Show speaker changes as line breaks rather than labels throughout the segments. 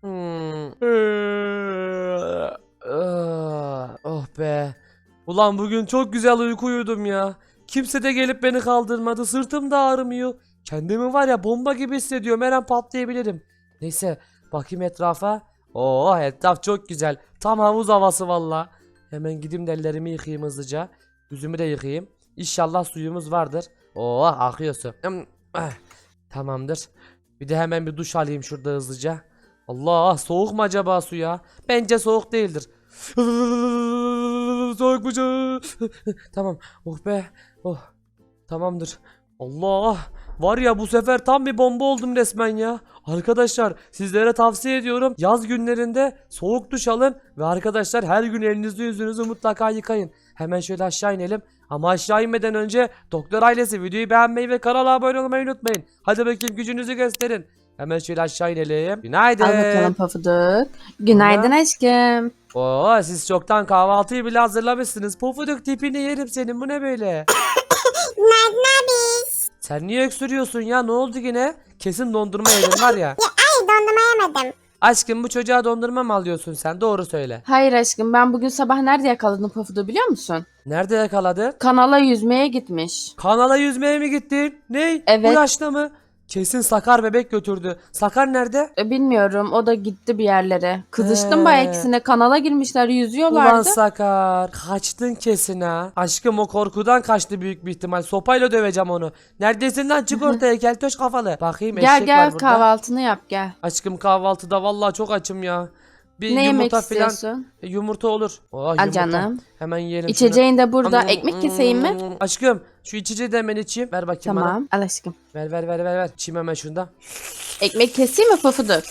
Hmm. Oh be. Ulan bugün çok güzel uyku uyudum ya. Kimse de gelip beni kaldırmadı. Sırtım da ağrımıyor. Kendimi var ya bomba gibi hissediyorum. Her an patlayabilirim. Neyse bakayım etrafa. Oo etraf çok güzel. Tam havuz havası valla. Hemen gideyim de ellerimi yıkayayım hızlıca. Yüzümü de yıkayayım. İnşallah suyumuz vardır. Oo akıyor su. Ah, Tamamdır. Bir de hemen bir duş alayım şurada hızlıca. Allah soğuk mu acaba su ya? Bence soğuk değildir. soğuk mu tamam. Oh be. Oh. Tamamdır. Allah. Var ya bu sefer tam bir bomba oldum resmen ya. Arkadaşlar sizlere tavsiye ediyorum. Yaz günlerinde soğuk duş alın ve arkadaşlar her gün elinizi yüzünüzü mutlaka yıkayın. Hemen şöyle aşağı inelim. Ama aşağı inmeden önce doktor ailesi videoyu beğenmeyi ve kanala abone olmayı unutmayın. Hadi bakayım gücünüzü gösterin. Hemen şöyle aşağı inelim. Günaydın.
Al bakalım Pafuduk. Günaydın aşkım.
Oo siz çoktan kahvaltıyı bile hazırlamışsınız. Pofuduk tipini yerim senin. Bu ne böyle?
Günaydın abi.
Sen niye öksürüyorsun ya? Ne oldu yine? Kesin dondurma yedin var ya.
Ay dondurma yemedim.
Aşkım bu çocuğa dondurma mı alıyorsun sen? Doğru söyle.
Hayır aşkım ben bugün sabah nerede yakaladım Pafuduk biliyor musun?
Nerede yakaladın?
Kanala yüzmeye gitmiş.
Kanala yüzmeye mi gittin? Ne? Bu
Evet.
yaşta mı? Kesin Sakar bebek götürdü. Sakar nerede?
E, bilmiyorum o da gitti bir yerlere. Kızıştım
Ee.
bayağı ikisine kanala girmişler
Ulan
yüzüyorlardı.
Sakar. Kaçtın kesin ha. Aşkım o korkudan kaçtı büyük bir ihtimal. Sopayla döveceğim onu. Neredesin lan? Çık ortaya keltoş kafalı. Bakayım
gel
eşek
gel
var burada.
kahvaltını yap gel.
Aşkım kahvaltıda vallahi çok açım ya. Bir
ne yemek
yumurta filan.
istiyorsun?
E, Yumurta olur. Oh,
Al
yumurta.
canım.
Hemen yiyelim şunu.
İçeceğin de burada. Ekmek keseyim mi?
Aşkım şu içeceği de hemen içeyim. Ver bakayım bana.
Tamam al aşkım.
Ver ver ver ver ver. İçeyim hemen şunda.
Ekmek keseyim mi Pafuduk?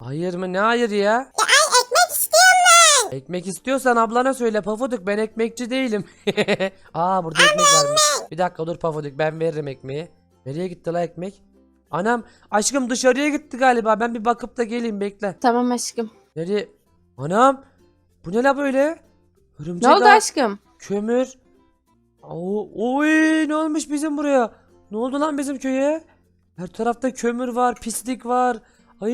Hayır mı? Ne hayır ya?
Ay ekmek istiyorum ben.
Ekmek istiyorsan ablana söyle Pafuduk ben ekmekçi değilim. Aa burada ekmek varmış. Bir dakika dur Pafuduk ben veririm ekmeği. Nereye gitti la ekmek? Anam aşkım dışarıya gitti galiba ben bir bakıp da geleyim bekle.
Tamam aşkım.
Nereye? Anam bu ne la böyle? Örümcek
Ne oldu
ağı,
aşkım?
Kömür. Oo, oy ne olmuş bizim buraya? Ne oldu lan bizim köye? Her tarafta kömür var, pislik var. Ay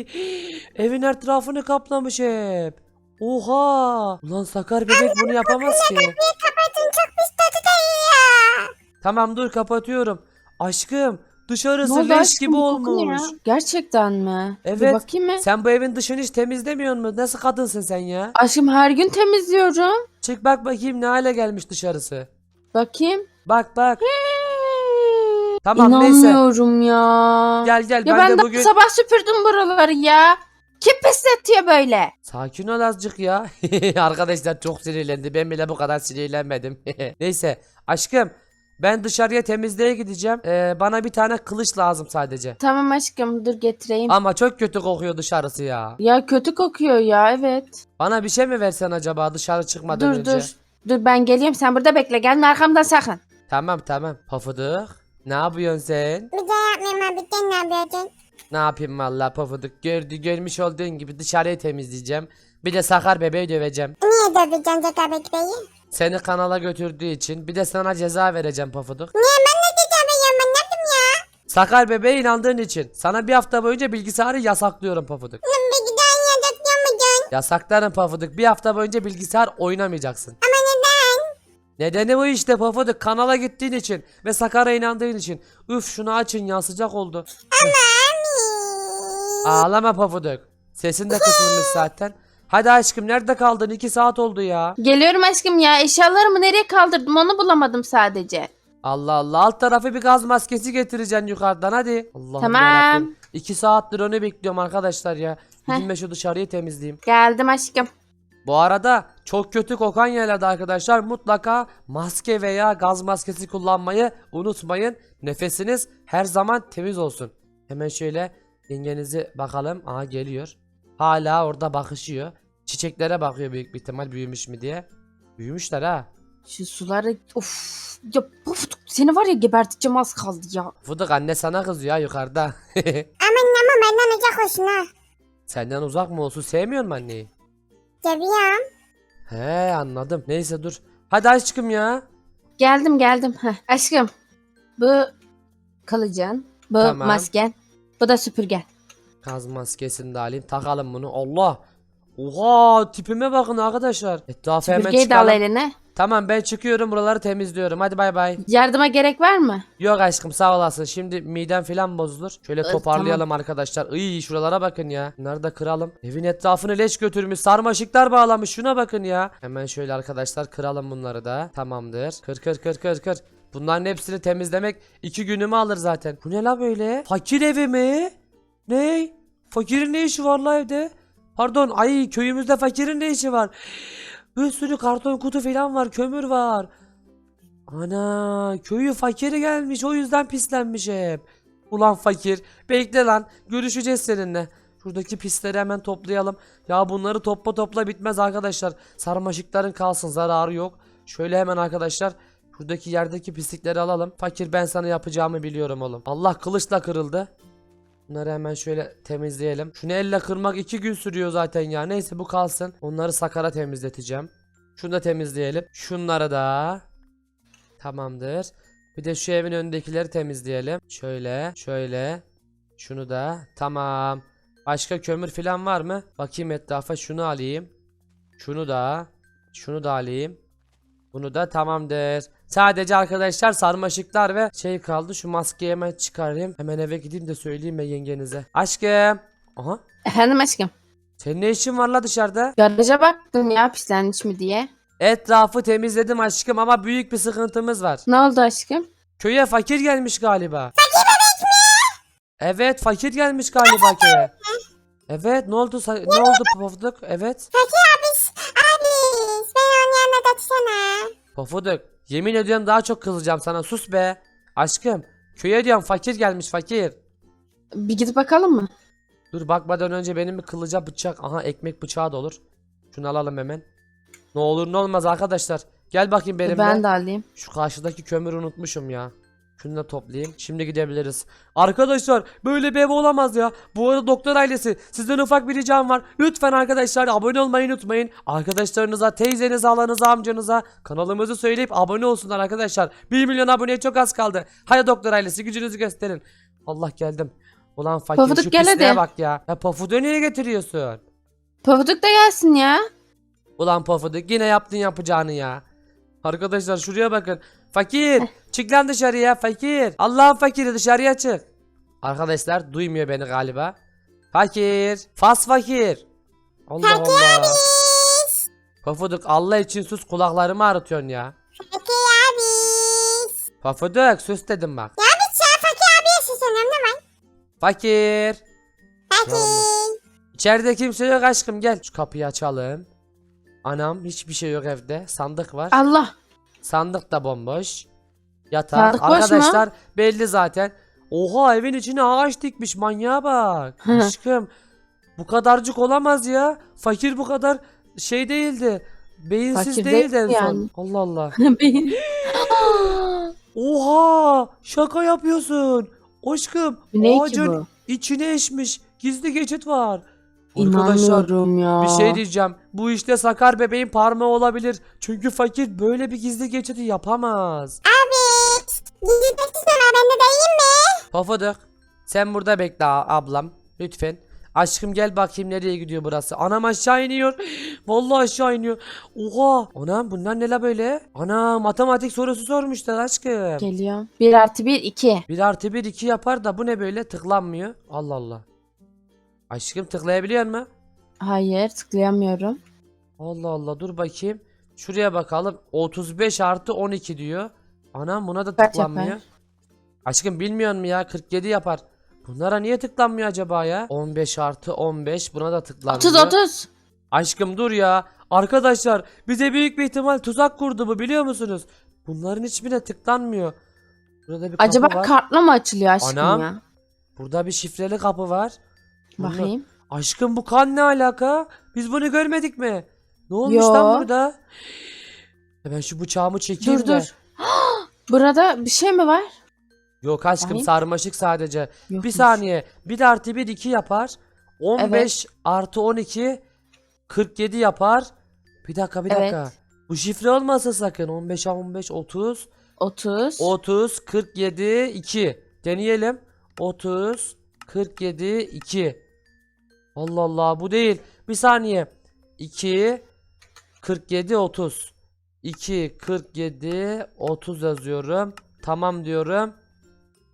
evin her tarafını kaplamış hep. Oha! Ulan Sakar bebek bunu yapamaz ki.
Kapatın çok pis tadı dayıyor.
Tamam dur kapatıyorum. Aşkım dışarısı
oldu
leş
aşkım?
gibi
Bu koku ne
olmuş.
ya? Gerçekten mi? Bir
Evet.
bakayım mı?
Sen bu evin dışını hiç temizlemiyor musun? Nasıl kadınsın sen ya?
Aşkım her gün temizliyorum.
Çık bak bakayım ne hale gelmiş dışarısı.
Bakayım.
Bak bak. Tamam neyse.
İnanmıyorum ya.
Gel gel
Ya
ben,
ben,
de
de
bugün
sabah süpürdüm buraları ya. Kim pisletiyor böyle?
sakin ol azıcık ya. Arkadaşlar çok sinirlendi. Ben bile bu kadar sinirlenmedim. Neyse aşkım ben dışarıya temizliğe gideceğim. Ee, bana bir tane kılıç lazım sadece.
Tamam aşkım dur getireyim.
Ama çok kötü kokuyor dışarısı ya.
ya kötü kokuyor ya evet.
Bana bir şey mi versen acaba dışarı çıkmadan
dur
önce?
dur. Dur ben geleyim sen burada bekle gelme arkamdan sakın.
Tamam tamam. Pafuduk. Ne yapıyorsun sen?
Bir daha yapmayayım abi. Sen ne yapıyorsun?
Ne yapayım valla pafuduk. Gördü, görmüş olduğun gibi dışarıyı temizleyeceğim. Bir de sakar bebeği döveceğim.
Niye döveceksin Zekabek Bey'i?
Seni kanala götürdüğü için bir de sana ceza vereceğim pafuduk.
Niye ben ne diyeceğim ben ben ne yaptım ya?
Sakar bebeğe inandığın için sana bir hafta boyunca bilgisayarı yasaklıyorum pafuduk.
Lan bir daha niye döküyor
Yasaklarım pafuduk. Bir hafta boyunca bilgisayar oynamayacaksın.
Ama neden?
Nedeni bu işte pafuduk. Kanala gittiğin için ve Sakar'a inandığın için. Üf şunu açın ya sıcak oldu. Ağlama pafuduk. Sesin de kısılmış zaten. Hadi aşkım nerede kaldın? 2 saat oldu ya.
Geliyorum aşkım ya eşyalarımı nereye kaldırdım onu bulamadım sadece.
Allah Allah alt tarafı bir gaz maskesi getireceksin yukarıdan hadi. Allah'ım
Tamam.
yarabbim. İki saattir onu bekliyorum arkadaşlar ya. Gidin ben şu dışarıyı temizleyeyim.
Geldim aşkım.
Bu arada çok kötü kokan yerlerde arkadaşlar mutlaka maske veya gaz maskesi kullanmayı unutmayın. Nefesiniz her zaman temiz olsun. Hemen şöyle yengenizi bakalım. Aha geliyor. Hala orada bakışıyor. Çiçeklere bakıyor büyük bir ihtimal büyümüş mü diye. Büyümüşler ha.
Şu suları of ya puftuk seni var ya geberteceğim az kaldı ya.
Fıdık anne sana kızıyor ha yukarıda.
Aman ama benden uzak olsun ha.
Senden uzak mı olsun sevmiyor mu anneyi?
Seviyorum.
He anladım. Neyse dur. Hadi aşkım ya.
Geldim geldim. Heh. Aşkım bu kılıcın. Bu
Tamam.
masken. Bu da süpürgen.
Gaz maskesini de alayım. Takalım bunu. Allah. Oha tipime bakın arkadaşlar. Etrafı hemen
Süpürgeyi de al
çıkalım.
eline.
Tamam ben çıkıyorum buraları temizliyorum. Hadi bay bay.
Yardıma gerek var mı?
Yok aşkım sağ olasın. Şimdi midem falan bozulur. Şöyle
Ö,
toparlayalım arkadaşlar. İyi şuralara bakın ya. Bunları da kıralım. Evin etrafını leş götürmüş. Sarmaşıklar bağlamış. Şuna bakın ya. Hemen şöyle arkadaşlar kıralım bunları da. Tamamdır. Kır kır kır kır kır. Bunların hepsini temizlemek iki günümü alır zaten. Bu ne la böyle? Fakir evi mi? Ne? Fakirin ne işi var la evde? Pardon ay köyümüzde fakirin ne işi var? Bir sürü karton kutu falan var. Kömür var. Ana köyü fakiri gelmiş o yüzden pislenmiş hep. Ulan fakir bekle lan görüşeceğiz seninle. Şuradaki pisleri hemen toplayalım. Ya bunları topla topla bitmez arkadaşlar. Sarmaşıkların kalsın zararı yok. Şöyle hemen arkadaşlar şuradaki yerdeki pislikleri alalım. Fakir ben sana yapacağımı biliyorum oğlum. Allah kılıçla kırıldı. Bunları hemen şöyle temizleyelim. Şunu elle kırmak iki gün sürüyor zaten ya. Neyse bu kalsın. Onları sakara temizleteceğim. Şunu da temizleyelim. Şunları da. Tamamdır. Bir de şu evin önündekileri temizleyelim. Şöyle, şöyle. Şunu da. Tamam. Başka kömür falan var mı? Bakayım etrafa. Şunu alayım. Şunu da. Şunu da alayım. Bunu da tamamdır. Sadece arkadaşlar sarmaşıklar ve şey kaldı. Şu maskeyi hemen çıkarayım. Hemen eve gideyim de söyleyeyim ben yengenize. Aşkım. Aha.
Efendim aşkım.
Senin ne işin var la dışarıda?
Garaja baktım ya pislenmiş mi diye.
Etrafı temizledim aşkım ama büyük bir sıkıntımız var.
Ne oldu aşkım?
Köye fakir gelmiş galiba. Fakir bebek mi? Evet fakir gelmiş galiba köye. Evet ne oldu ne oldu Pofuduk? Evet.
Fakir abi. Abi. Ben onun yanına kaçsana.
Pofuduk yemin ediyorum daha çok kızacağım sana sus be. Aşkım köye diyorum fakir gelmiş fakir.
Bir gidip bakalım mı?
Dur bakmadan önce benim bir kılıca bıçak aha ekmek bıçağı da olur. Şunu alalım hemen. Ne olur ne olmaz arkadaşlar. Gel bakayım benimle.
ben de alayım.
Şu karşıdaki kömürü unutmuşum ya. Şunu da toplayayım. Şimdi gidebiliriz. Arkadaşlar böyle bir ev olamaz ya. Bu arada doktor ailesi sizden ufak bir ricam var. Lütfen arkadaşlar abone olmayı unutmayın. Arkadaşlarınıza, teyzenize, halanıza, amcanıza kanalımızı söyleyip abone olsunlar arkadaşlar. 1 milyon aboneye çok az kaldı. Hadi doktor ailesi gücünüzü gösterin. Allah geldim. Ulan fakir
Pofuduk
şu pisliğe
hadi.
bak ya. Ya Pofuduk'u niye getiriyorsun?
Pofuduk da gelsin ya.
Ulan Pofuduk yine yaptın yapacağını ya. Arkadaşlar şuraya bakın. Fakir çık lan dışarıya fakir. Allah'ın fakiri dışarıya çık. Arkadaşlar duymuyor beni galiba. Fakir. Fas fakir. Allah Allah. Pofuduk Allah için sus kulaklarımı ağrıtıyorsun ya.
Fakir abi.
Pofuduk sus dedim bak.
Ya bir sen fakir abi yaşasın ne var?
Fakir.
Fakir.
İçeride kimse yok aşkım gel. Şu kapıyı açalım. Anam hiçbir şey yok evde. Sandık var.
Allah.
Sandık da bomboş. Yatak.
Sandık boş mu?
Arkadaşlar belli zaten. Oha evin içine ağaç dikmiş manyağa bak.
Hı.
Aşkım bu kadarcık olamaz ya. Fakir bu kadar şey değildi. Beyinsiz
Fakir
değildi
değil
en son.
yani.
Allah Allah.
Benim.
Oha şaka yapıyorsun. Aşkım
ne ki
ağacın
bu?
içine eşmiş. Gizli geçit var. Arkadaşlar
İnanmıyorum ya.
bir şey diyeceğim. Bu işte Sakar bebeğin parmağı olabilir. Çünkü fakir böyle bir gizli geçidi yapamaz.
Abi. Gideceksin sana ben de dayayım mı?
Pofuduk. Sen burada bekle ablam. Lütfen. Aşkım gel bakayım nereye gidiyor burası. Anam aşağı iniyor. Vallahi aşağı iniyor. Oha. Anam bunlar ne la böyle? Ana matematik sorusu sormuşlar aşkım.
Geliyor. 1 artı 1 2.
1 artı 1 2 yapar da bu ne böyle tıklanmıyor. Allah Allah. Aşkım tıklayabiliyor mu?
Hayır tıklayamıyorum.
Allah Allah dur bakayım. Şuraya bakalım. 35 artı 12 diyor. Anam buna da
Kaç
tıklanmıyor.
yapar?
Aşkım bilmiyor mu ya 47 yapar. Bunlara niye tıklanmıyor acaba ya? 15 artı 15 buna da tıklanmıyor.
30 30.
Aşkım dur ya. Arkadaşlar bize büyük bir ihtimal tuzak kurdu bu biliyor musunuz? Bunların hiçbirine tıklanmıyor. Burada bir kapı
Acaba
var.
kartla mı açılıyor aşkım
Anam.
ya?
Burada bir şifreli kapı var. Bunlar-
Bakayım.
Aşkım bu kan ne alaka? Biz bunu görmedik mi? Ne olmuş
Yo.
lan burada? Ya Ben şu bıçağımı çekeyim
Dur
de.
dur. Burada bir şey mi var?
Yok aşkım
Bakayım.
sarmaşık sadece. Bir
Yokmuş.
saniye. 1 artı 1 2 yapar. 15 artı 12 47 yapar. Bir dakika bir
Evet.
dakika. Bu şifre olmasa sakın 15 15 30
30.
30 47 2 deneyelim 30 47 2 Allah Allah bu değil bir saniye 2 47 30 2 47 30 yazıyorum tamam diyorum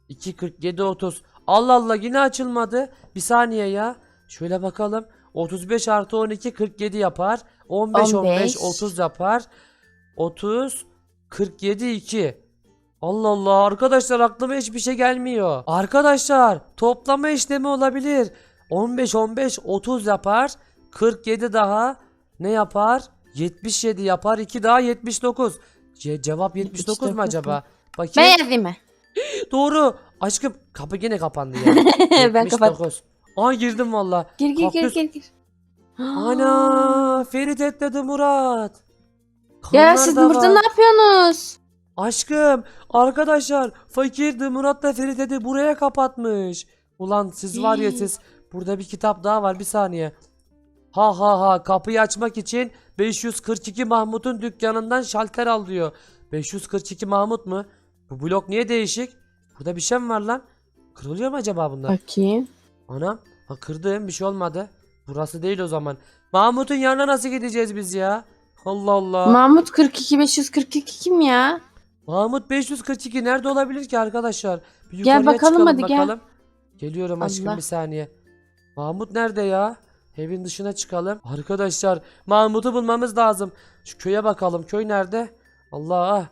2 47 30 Allah Allah yine açılmadı bir saniye ya şöyle bakalım 35 artı 12 47 yapar 15 15
15.
30 yapar 30 47 2 Allah Allah arkadaşlar aklıma hiçbir şey gelmiyor. Arkadaşlar toplama işlemi olabilir. 15 15 30 yapar. 47 daha ne yapar? 77 yapar. 2 daha 79. Ce- cevap 79 mu
79
acaba?
Ben
Bakayım.
yazayım mı?
Doğru. Aşkım kapı yine kapandı ya.
ben kapat.
79. Aa girdim valla.
Gir gir gir
Kaktüs-
gir gir.
Ana Ferit etledi Murat.
Ya
Kanlar
siz
da
burada ne yapıyorsunuz?
Aşkım arkadaşlar fakirdi Murat da Ferit dedi buraya kapatmış. Ulan siz var ya siz burada bir kitap daha var bir saniye. Ha ha ha kapıyı açmak için 542 Mahmut'un dükkanından şalter al diyor. 542 Mahmut mu? Bu blok niye değişik? Burada bir şey mi var lan? Kırılıyor mu acaba bunlar?
Bakayım.
Anam ha kırdım bir şey olmadı. Burası değil o zaman. Mahmut'un yanına nasıl gideceğiz biz ya? Allah Allah.
Mahmut 42 542 kim ya?
Mahmut 542 nerede olabilir ki arkadaşlar? Bir
Gel
yukarıya
bakalım
çıkalım
hadi, gel.
bakalım. Geliyorum aşkım
Allah.
bir saniye. Mahmut nerede ya? Evin dışına çıkalım. Arkadaşlar Mahmut'u bulmamız lazım. Şu köye bakalım. Köy nerede? Allah.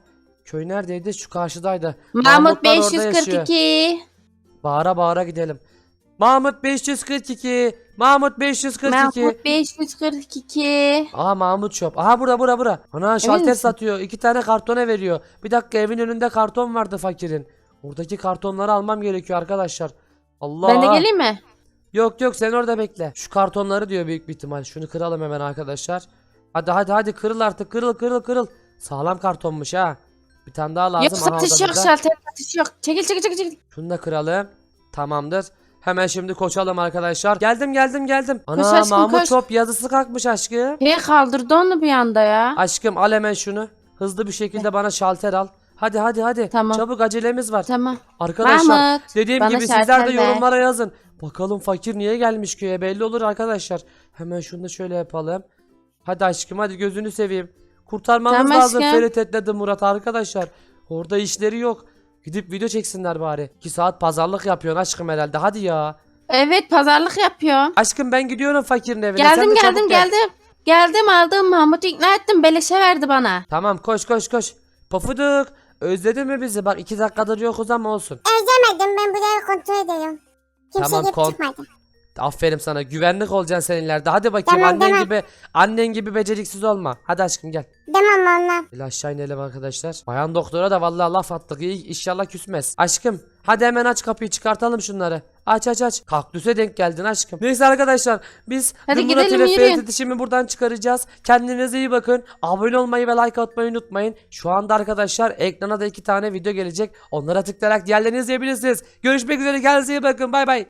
Köy neredeydi? Şu karşıdaydı.
Mahmut
Mahmutlar orada yaşıyor.
542.
Bağıra bağıra gidelim. Mahmut 542. Mahmut 542.
Mahmut 542.
Aha Mahmut Shop. Aha burada burada burada. Ana şalter
misin?
satıyor. İki tane kartona veriyor. Bir dakika evin önünde karton vardı fakirin. Oradaki kartonları almam gerekiyor arkadaşlar. Allah.
Ben de geleyim mi?
Yok yok sen orada bekle. Şu kartonları diyor büyük bir ihtimal. Şunu kıralım hemen arkadaşlar. Hadi hadi hadi kırıl artık kırıl kırıl kırıl. Sağlam kartonmuş ha. Bir tane daha lazım.
Yok satış yok şalter satış yok. Çekil çekil çekil çekil.
Şunu da kıralım. Tamamdır. Hemen şimdi koşalım arkadaşlar. Geldim geldim geldim. Ana
Koş aşkım,
Mahmut
koş.
Shop yazısı kalkmış aşkım.
Hey kaldırdı onu bir anda ya.
Aşkım al hemen şunu. Hızlı bir şekilde bana şalter al. Hadi hadi hadi.
Tamam.
Çabuk acelemiz var.
Tamam.
Arkadaşlar
Mahmut.
dediğim
bana
gibi sizler de
şalter ver.
yorumlara yazın. Bakalım fakir niye gelmiş köye belli olur arkadaşlar. Hemen şunu da şöyle yapalım. Hadi aşkım hadi gözünü seveyim. Kurtarmamız
Tamam
lazım
aşkım.
Ferit etledi Murat arkadaşlar. Orada işleri yok. Gidip video çeksinler bari. 2 saat pazarlık yapıyorsun aşkım herhalde hadi ya.
Evet pazarlık yapıyorum.
Aşkım ben gidiyorum fakirin evine. Sen
Geldim
de çabuk
geldim
gel.
geldim. Geldim aldım Mahmut'u ikna ettim beleşe verdi bana.
Tamam koş koş koş. Pofuduk özledin mi bizi? Bak iki dakikadır yokuz ama olsun.
Özlemedim ben burayı kontrol ediyorum. Kimse
Tamam,
girip
kon-
çıkmadı.
Aferin sana. Güvenlik olacaksın sen ileride. Hadi bakayım
Tamam,
annen
tamam.
gibi annen gibi beceriksiz olma. Hadi aşkım gel.
Demem valla.
Gel aşağı inelim arkadaşlar. Bayan doktora da vallahi laf attık. İyi, İnşallah küsmez. Aşkım hadi hemen aç kapıyı çıkartalım şunları. Aç aç aç. Kaktüse denk geldin aşkım. Neyse arkadaşlar biz
Hadi
Murat ile. Ferit iletişimi buradan çıkaracağız. Kendinize iyi bakın. Abone olmayı ve like atmayı unutmayın. Şu anda arkadaşlar ekrana da iki tane video gelecek. Onlara tıklayarak diğerlerini izleyebilirsiniz. Görüşmek üzere. Kendinize iyi bakın. Bay bay.